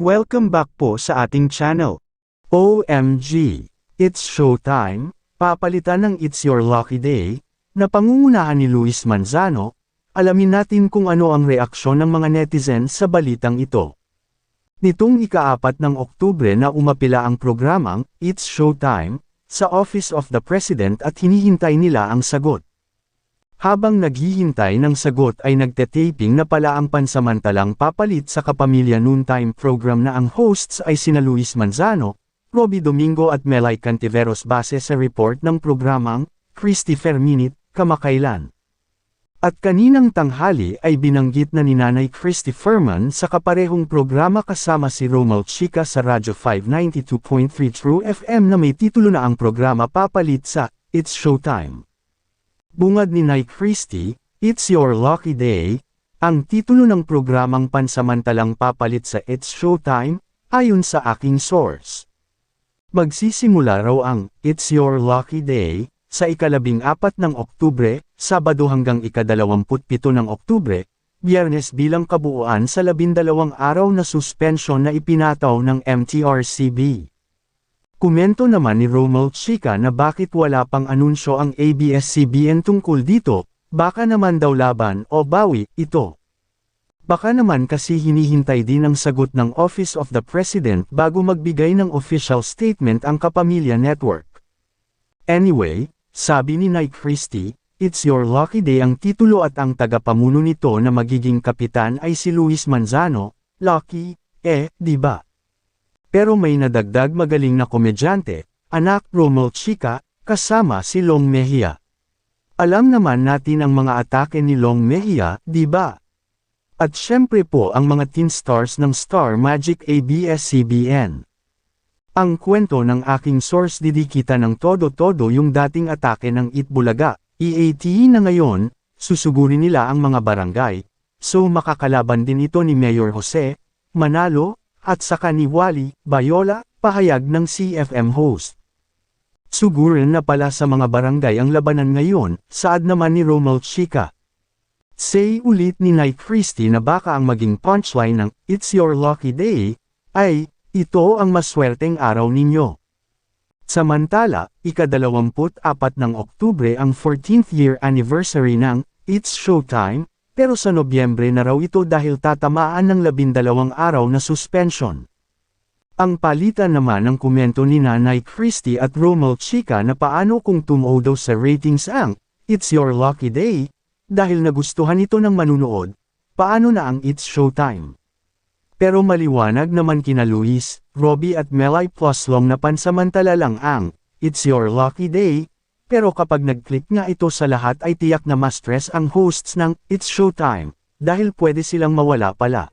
Welcome back po sa ating channel. OMG! It's showtime, papalitan ng It's Your Lucky Day, na pangungunahan ni Luis Manzano, alamin natin kung ano ang reaksyon ng mga netizen sa balitang ito. Nitong ikaapat ng Oktubre na umapila ang programang It's Showtime sa Office of the President at hinihintay nila ang sagot. Habang naghihintay ng sagot ay nagtetaping na pala ang pansamantalang papalit sa Kapamilya Noontime program na ang hosts ay sina Luis Manzano, Robbie Domingo at Melay Cantiveros base sa report ng programang Christy Ferminit, kamakailan. At kaninang tanghali ay binanggit na ni Nanay Christy Furman sa kaparehong programa kasama si Romal Chica sa Radyo 592.3 True FM na may titulo na ang programa papalit sa It's Showtime. Bungad ni Nay Christie, It's Your Lucky Day, ang titulo ng programang pansamantalang papalit sa It's Showtime, ayon sa aking source. Magsisimula raw ang It's Your Lucky Day sa ikalabing apat ng Oktubre, Sabado hanggang ikadalawamputpito ng Oktubre, Biyernes bilang kabuuan sa labindalawang araw na suspensyon na ipinataw ng MTRCB. Komento naman ni Romel Chica na bakit wala pang anunsyo ang ABS-CBN tungkol dito, baka naman daw laban o bawi, ito. Baka naman kasi hinihintay din ang sagot ng Office of the President bago magbigay ng official statement ang Kapamilya Network. Anyway, sabi ni Nike Christie, It's Your Lucky Day ang titulo at ang tagapamuno nito na magiging kapitan ay si Luis Manzano, Lucky, eh, di ba? Pero may nadagdag magaling na komedyante, anak Romel Chica, kasama si Long Mejia. Alam naman natin ang mga atake ni Long Mejia, di ba? At syempre po ang mga teen stars ng Star Magic ABS-CBN. Ang kwento ng aking source didikita ng todo-todo yung dating atake ng Itbulaga, EAT na ngayon, susugurin nila ang mga barangay, so makakalaban din ito ni Mayor Jose, Manalo, at saka ni Wally, Bayola, pahayag ng CFM host. Sugurin na pala sa mga barangay ang labanan ngayon, saad naman ni Romel Chica. Say ulit ni Night Christie na baka ang maging punchline ng It's Your Lucky Day, ay, ito ang maswerteng araw ninyo. Samantala, ikadalawamput apat ng Oktubre ang 14th year anniversary ng It's Showtime, pero sa Nobyembre na raw ito dahil tatamaan ng labindalawang araw na suspension. Ang palitan naman ng komento ni Nanay Christie at Romel Chica na paano kung tumaw daw sa ratings ang It's Your Lucky Day, dahil nagustuhan ito ng manunood, paano na ang It's Showtime. Pero maliwanag naman kina Luis, Robbie at Melay Plus long na pansamantala lang ang It's Your Lucky Day, pero kapag nag-click nga ito sa lahat ay tiyak na ma-stress ang hosts ng It's Showtime, dahil pwede silang mawala pala.